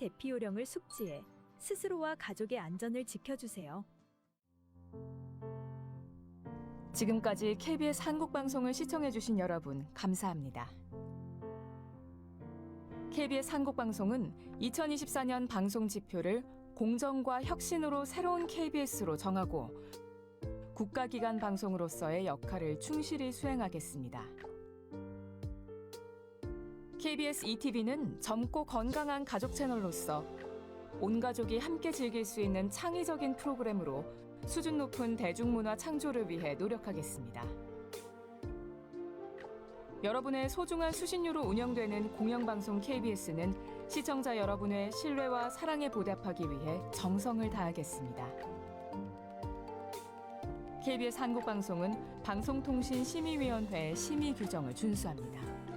대피 요령을 숙지해 스스로와 가족의 안전을 지켜주세요. 지금까지 KBS 한국 방송을 시청해 주신 여러분, 감사합니다. KBS 한국 방송은 2024년 방송 지표를 공정과 혁신으로 새로운 KBS로 정하고 국가기관 방송으로서의 역할을 충실히 수행하겠습니다. KBS ETV는 젊고 건강한 가족 채널로서 온 가족이 함께 즐길 수 있는 창의적인 프로그램으로 수준 높은 대중문화 창조를 위해 노력하겠습니다. 여러분의 소중한 수신료로 운영되는 공영방송 KBS는 시청자 여러분의 신뢰와 사랑에 보답하기 위해 정성을 다하겠습니다. KBS 한국방송은 방송통신심의위원회의 심의 규정을 준수합니다.